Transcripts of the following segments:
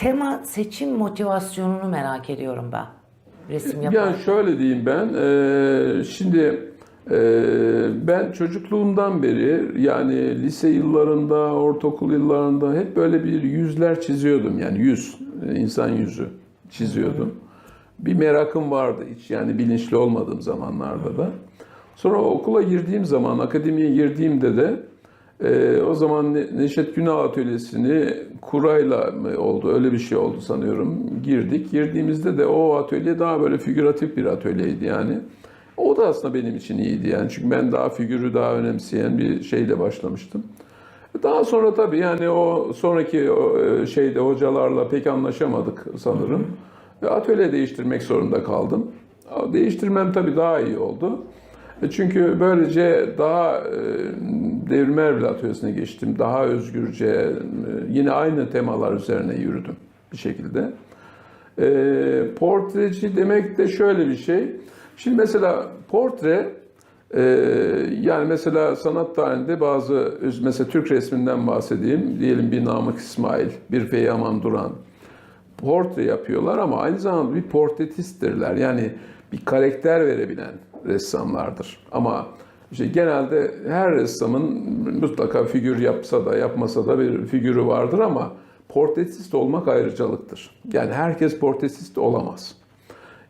Tema seçim motivasyonunu merak ediyorum ben. Resim yaparken. Yani şöyle diyeyim ben, e, şimdi e, ben çocukluğumdan beri yani lise yıllarında, ortaokul yıllarında hep böyle bir yüzler çiziyordum. Yani yüz, insan yüzü çiziyordum. Bir merakım vardı hiç yani bilinçli olmadığım zamanlarda da. Sonra okula girdiğim zaman, akademiye girdiğimde de e, o zaman Ne- Neşet Günal Atölyesi'ni kurayla mı oldu, öyle bir şey oldu sanıyorum. Girdik. Girdiğimizde de o atölye daha böyle figüratif bir atölyeydi yani. O da aslında benim için iyiydi yani. Çünkü ben daha figürü daha önemseyen bir şeyle başlamıştım. Daha sonra tabii yani o sonraki e, şeyde hocalarla pek anlaşamadık sanırım. Ve atölye değiştirmek zorunda kaldım. Değiştirmem tabii daha iyi oldu. E, Çünkü böylece daha e, Devrim Erbil Atölyesi'ne geçtim. Daha özgürce e, yine aynı temalar üzerine yürüdüm bir şekilde. Portreci demek de şöyle bir şey. Şimdi mesela portre yani mesela sanat tarihinde bazı mesela Türk resminden bahsedeyim. Diyelim bir Namık İsmail, bir Feyaman Duran portre yapıyorlar ama aynı zamanda bir portretisttirler. Yani bir karakter verebilen ressamlardır. Ama işte genelde her ressamın mutlaka figür yapsa da yapmasa da bir figürü vardır ama portretist olmak ayrıcalıktır. Yani herkes portretist olamaz.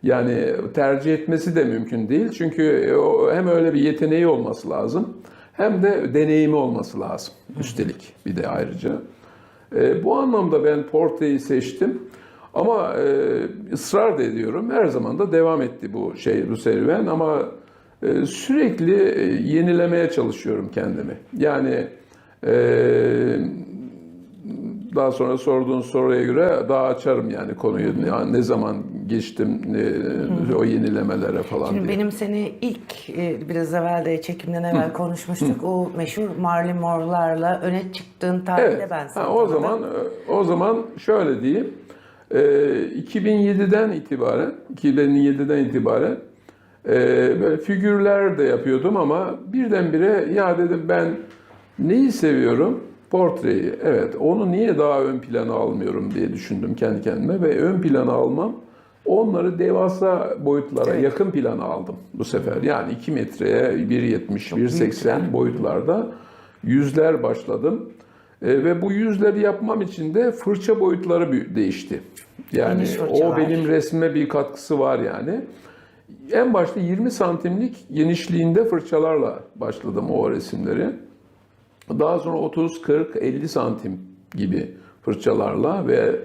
Yani tercih etmesi de mümkün değil. Çünkü hem öyle bir yeteneği olması lazım hem de deneyimi olması lazım üstelik bir de ayrıca. E, bu anlamda ben portreyi seçtim. Ama e, ısrar da ediyorum. Her zaman da devam etti bu şey, bu serüven. Ama e, sürekli e, yenilemeye çalışıyorum kendimi. Yani e, daha sonra sorduğun soruya göre daha açarım yani konuyu. Ne, ne zaman geçtim e, o yenilemelere falan Şimdi diye. benim seni ilk e, biraz evvel de çekimden evvel konuşmuştuk. O meşhur Marley Moore'larla öne çıktığın tarihte Evet. ben seni Ha, o tanıdım. zaman o zaman şöyle diyeyim. Ee, 2007'den itibaren 2007'den itibaren e, böyle figürler de yapıyordum ama birdenbire ya dedim ben neyi seviyorum? Portreyi. Evet. Onu niye daha ön plana almıyorum diye düşündüm kendi kendime ve ön plana almam onları devasa boyutlara Evet. yakın plana aldım bu sefer. Yani 2 metreye 1.70, 1.80 boyutlarda yüzler başladım. E, ve bu yüzleri yapmam için de fırça boyutları değişti. Yani o benim resmime bir katkısı var yani. En başta 20 santimlik genişliğinde fırçalarla başladım o resimleri. Daha sonra 30, 40, 50 santim gibi fırçalarla ve